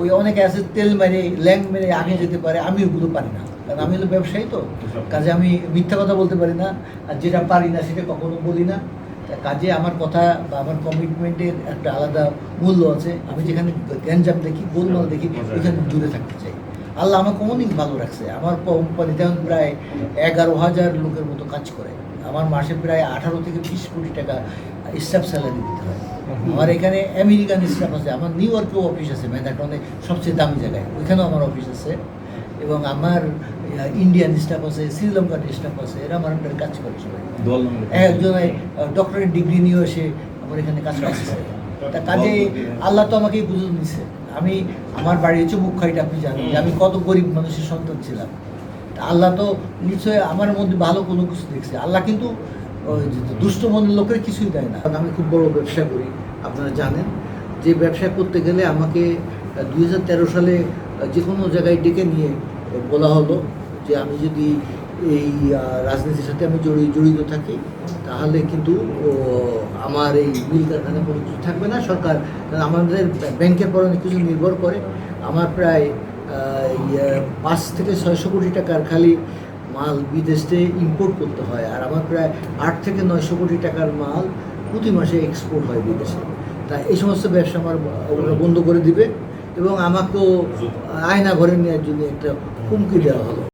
ওই অনেকে আছে তেল মেরে ল্যাং মেরে আগে যেতে পারে আমি ওগুলো পারি না। কারণ আমি হলো ব্যবসায়ী তো। কাজে আমি মিথ্যা কথা বলতে পারি না আর যেটা পারি না সেটা কখনো বলি না। কাজে আমার কথা বা আমার কমিটমেন্টের একটা আলাদা মূল্য আছে। আমি যেখানে গ্যাঞ্জাম দেখি গোলমাল দেখি ওইখানে দূরে থাকতে চাই। আল্লাহ আমাকে অনেক ভালো রাখছে। আমার কোম্পানিতে এখন প্রায় এগারো হাজার লোকের মতো কাজ করে। আমার মাসে প্রায় আঠারো থেকে বিশ কোটি টাকা স্টাফ স্যালারি দিতে হয়। আমার এখানে আমেরিকান স্টাফ আছে আমার নিউ ইয়র্কেও অফিস আছে ম্যানহাটনে সবচেয়ে দামি জায়গায়। ওইখানেও আমার অফিস আছে। এবং আমার ইন্ডিয়ান স্টাফ আছে শ্রীলঙ্কার স্টাফ আছে এরা আমার under কাজ করে সবাই। দল একজন ডক্টরেট ডিগ্রি নিয়েও এসে আমার এখানে কাজ করছে। তা কাজে আল্লাহ তো আমাকেই বুঝে নিছে আমি আমার বাড়ি হচ্ছে মুখাইটা আপনি জানেন আমি কত গরিব মানুষের সন্তান ছিলাম। আল্লাহ তো নিশ্চয়ই আমার মধ্যে ভালো কোনো কিছু দেখছে। আল্লাহ কিন্তু দুষ্ট মনের লোকের কিছুই দেয় না। আমি খুব বড় ব্যবসা করি, আপনারা জানেন। যে ব্যবসা করতে গেলে আমাকে দু হাজার তেরো সালে যে কোনো জায়গায় ডেকে নিয়ে বলা হলো যে আমি যদি এই রাজনীতির সাথে আমি জড়িত থাকি। তাহলে কিন্তু আমার এই মিল কারখানা কোনো কিছু থাকবে না। সরকার আমাদের ব্যাংকের পর অনেক কিছু নির্ভর করে। আমার প্রায় পাঁচ থেকে ছয়শো কোটি টাকার খালি মাল বিদেশে ইম্পোর্ট করতে হয়। আর আমার প্রায় আট থেকে নয়শো কোটি টাকার মাল প্রতি মাসে এক্সপোর্ট হয় বিদেশে। তা এই সমস্ত ব্যবসা আমার, ওগুলো বন্ধ করে দিবে এবং আমাকেও আয়না ঘরে নেওয়ার জন্য একটা হুমকি দেওয়া হলো।